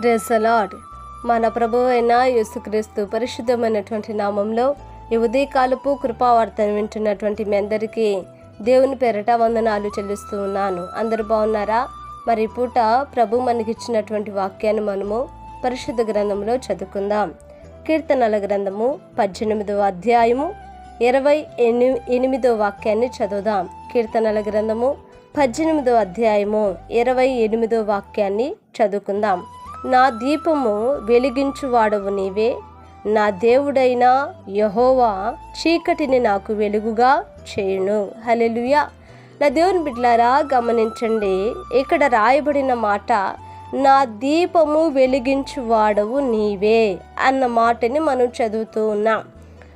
ప్రెసలాడ్ మన ప్రభు అయిన యేసుక్రీస్తు పరిశుద్ధమైనటువంటి నామంలో ఈ ఉదయకాలపు కృపావార్తను వింటున్నటువంటి మీ అందరికీ దేవుని పేరట వందనాలు చెల్లిస్తూ ఉన్నాను. అందరూ బాగున్నారా? మరి పూట ప్రభు మనకిచ్చినటువంటి వాక్యాన్ని మనము పరిశుద్ధ గ్రంథంలో చదువుకుందాం. కీర్తనల గ్రంథము పద్దెనిమిదవ అధ్యాయము ఇరవై ఎని ఎనిమిదో వాక్యాన్ని చదువుదాం. కీర్తనల గ్రంథము పద్దెనిమిదో అధ్యాయము ఇరవై ఎనిమిదో వాక్యాన్ని చదువుకుందాం. నా దీపము వెలిగించువాడవు నీవే. నా దేవుడైన యహోవా చీకటిని నాకు వెలుగుగా చేయును. హలెలుయా నా దేవుని బిడ్లారా గమనించండి ఇక్కడ రాయబడిన మాట నా దీపము వెలిగించువాడవు నీవే అన్న మాటని మనం చదువుతూ ఉన్నాం.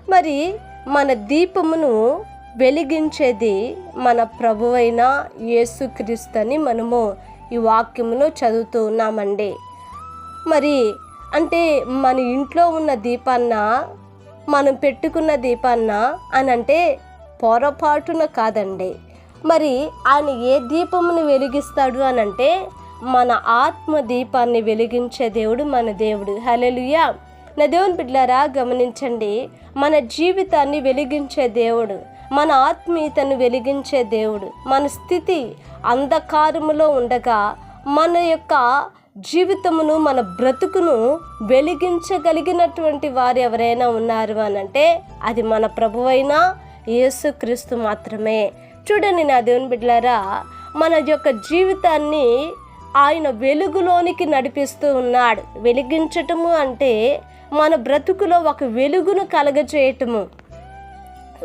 మరి మన దీపమును వెలిగించేది మన ప్రభువైన యేసుక్రీస్తు అని మనము ఈ వాక్యములో చదువుతూ ఉన్నామండి. మరి అంటే మన ఇంట్లో ఉన్న దీపాన్న మనం పెట్టుకున్న దీపాన్న అని అంటే పొరపాటున కాదండి. మరి ఆయన ఏ దీపమును వెలిగిస్తాడు అని అంటే మన ఆత్మ దీపాన్ని వెలిగించే దేవుడు మన దేవుడు. హలెలుయా నా దేవుని బిడ్డారా గమనించండి. మన జీవితాన్ని వెలిగించే దేవుడు మన ఆత్మీయతను వెలిగించే దేవుడు మన స్థితి అంధకారములో ఉండగా మన యొక్క జీవితమును మన బ్రతుకును వెలిగించగలిగినటువంటి వారు ఎవరైనా ఉన్నారు అని అంటే అది మన ప్రభువైన యేసుక్రీస్తు మాత్రమే. చూడండి నా దేవుని బిడ్డలారా మన యొక్క జీవితాన్ని ఆయన వెలుగులోనికి నడిపిస్తూ ఉన్నాడు. వెలిగించటము అంటే మన బ్రతుకులో ఒక వెలుగును కలగజేయటము.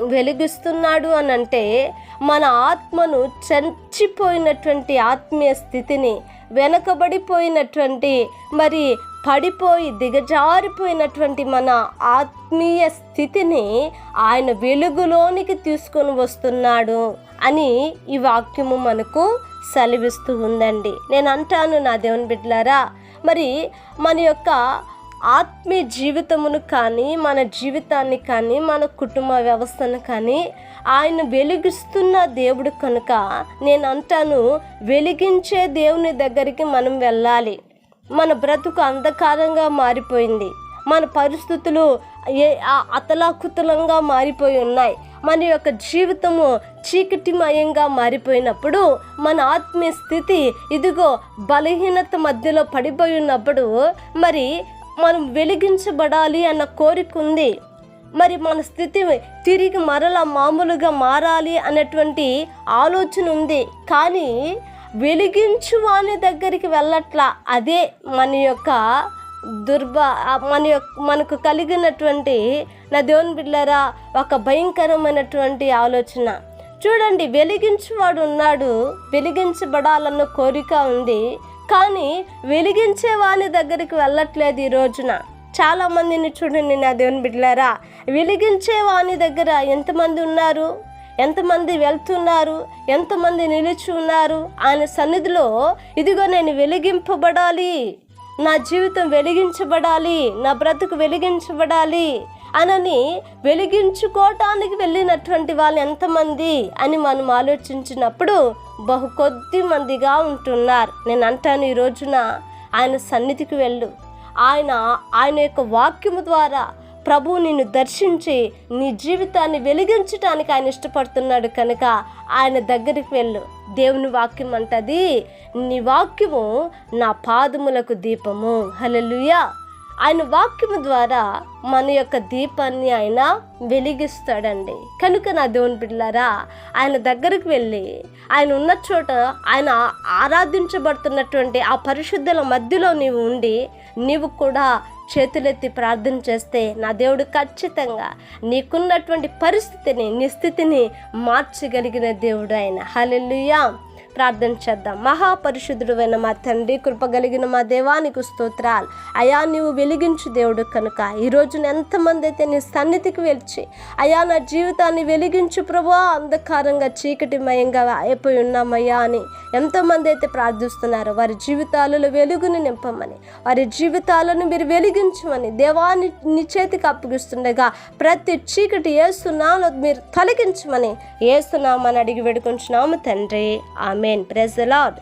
వెలిగిస్తున్నాడు అని అంటే మన ఆత్మను చచ్చిపోయినటువంటి ఆత్మీయ స్థితిని వెనకబడిపోయినటువంటి మరి పడిపోయి దిగజారిపోయినటువంటి మన ఆత్మీయ స్థితిని ఆయన వెలుగులోనికి తీసుకొని వస్తున్నాడు అని ఈ వాక్యము మనకు సెలవిస్తూ ఉందండి. నేను అంటాను నా దేవుని బిడ్డలారా మరి మన యొక్క ఆత్మీయ జీవితమును కానీ మన జీవితాన్ని కానీ మన కుటుంబ వ్యవస్థను కానీ ఆయన వెలిగిస్తున్న దేవుడు కనుక నేను అంటాను వెలిగించే దేవుని దగ్గరికి మనం వెళ్ళాలి. మన బ్రతుకు అంధకారంగా మారిపోయింది. మన పరిస్థితులు ఏ అతలాకుతలంగా మారిపోయి ఉన్నాయి. మన యొక్క జీవితము చీకటిమయంగా మారిపోయినప్పుడు మన ఆత్మీయ స్థితి ఇదిగో బలహీనత మధ్యలో పడిపోయి ఉన్నప్పుడు మరి మనం వెలిగించబడాలి అన్న కోరిక ఉంది. మరి మన స్థితి తిరిగి మరలా మామూలుగా మారాలి అన్నటువంటి ఆలోచన ఉంది. కానీ వెలిగించు వాని దగ్గరికి వెళ్ళట్లా అదే మన యొక్క దుర్భ మన యొక్క మనకు కలిగినటువంటి నా దేవుని బిడ్డరా ఒక భయంకరమైనటువంటి ఆలోచన. చూడండి వెలిగించువాడు ఉన్నాడు వెలిగించబడాలన్న కోరిక ఉంది. కానీ వెలిగించే వాని దగ్గరికి వెళ్ళట్లేదు ఈ రోజున. చాలామందిని చూడండి నా దేవుని బిడ్డలారా వెలిగించే వాని దగ్గర ఎంతమంది ఉన్నారు? ఎంతమంది వెళ్తున్నారు? ఎంతమంది నిలిచి ఉన్నారు? ఆయన సన్నిధిలో ఇదిగో నేను వెలిగింపబడాలి. నా జీవితం వెలిగించబడాలి. నా బ్రతుకు వెలిగించబడాలి. అనని వెలిగించుకోవటానికి వెళ్ళినటువంటి వాళ్ళు ఎంతమంది అని మనం ఆలోచించినప్పుడు బహు కొద్ది మందిగా ఉంటున్నారు. నేను అంటాను ఈ రోజున ఆయన సన్నిధికి వెళ్ళు. ఆయన ఆయన యొక్క వాక్యము ద్వారా ప్రభువు నిన్ను దర్శించి నీ జీవితాన్ని వెలిగించటానికి ఆయన ఇష్టపడుతున్నాడు కనుక ఆయన దగ్గరికి వెళ్ళు. దేవుని వాక్యం అంటది నీ వాక్యము నా పాదములకు దీపము. హలలుయా ఆయన వాక్యము ద్వారా మన యొక్క దీపాన్ని ఆయన వెలిగిస్తాడండి. కనుక నా దేవుని బిడ్డలారా ఆయన దగ్గరికి వెళ్ళి ఆయన ఉన్న చోట ఆయన ఆరాధించబడుతున్నటువంటి ఆ పరిశుద్ధుల మధ్యలో నీవు ఉండి నీవు కూడా చేతులెత్తి ప్రార్థన చేస్తే నా దేవుడు ఖచ్చితంగా నీకున్నటువంటి పరిస్థితిని నీ స్థితిని మార్చగలిగిన దేవుడు ఆయన. హలెల్లుయా. ప్రార్థన చేద్దాం. మహాపరిశుద్ధుడైన మా తండ్రి కృపగలిగిన మా దేవానికి స్తోత్రాలు. అయా నీవు వెలిగించు దేవుడు కనుక. ఈ రోజున ఎంతమంది అయితే నీ సన్నిధికి వెళ్ళి అయా నా జీవితాన్ని వెలిగించు ప్రభా అంధకారంగా చీకటిమయంగా అయిపోయి ఉన్నామయ్యా అని ఎంతోమంది అయితే ప్రార్థిస్తున్నారు వారి జీవితాలలో వెలుగుని నింపమని వారి జీవితాలను మీరు వెలిగించమని దేవాన్ని నీ చేతికి అప్పగిస్తుండగా ప్రతి చీకటి ఏస్తున్నాను మీరు తొలగించమని ఏస్తున్నామని అడిగి వేడుకుంటున్నాము తండ్రి. ఆమె ఆమెన్. Praise lord.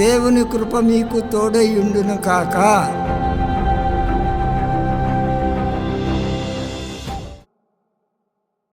దేవుని కృప మీకు తోడై ఉండును కాక.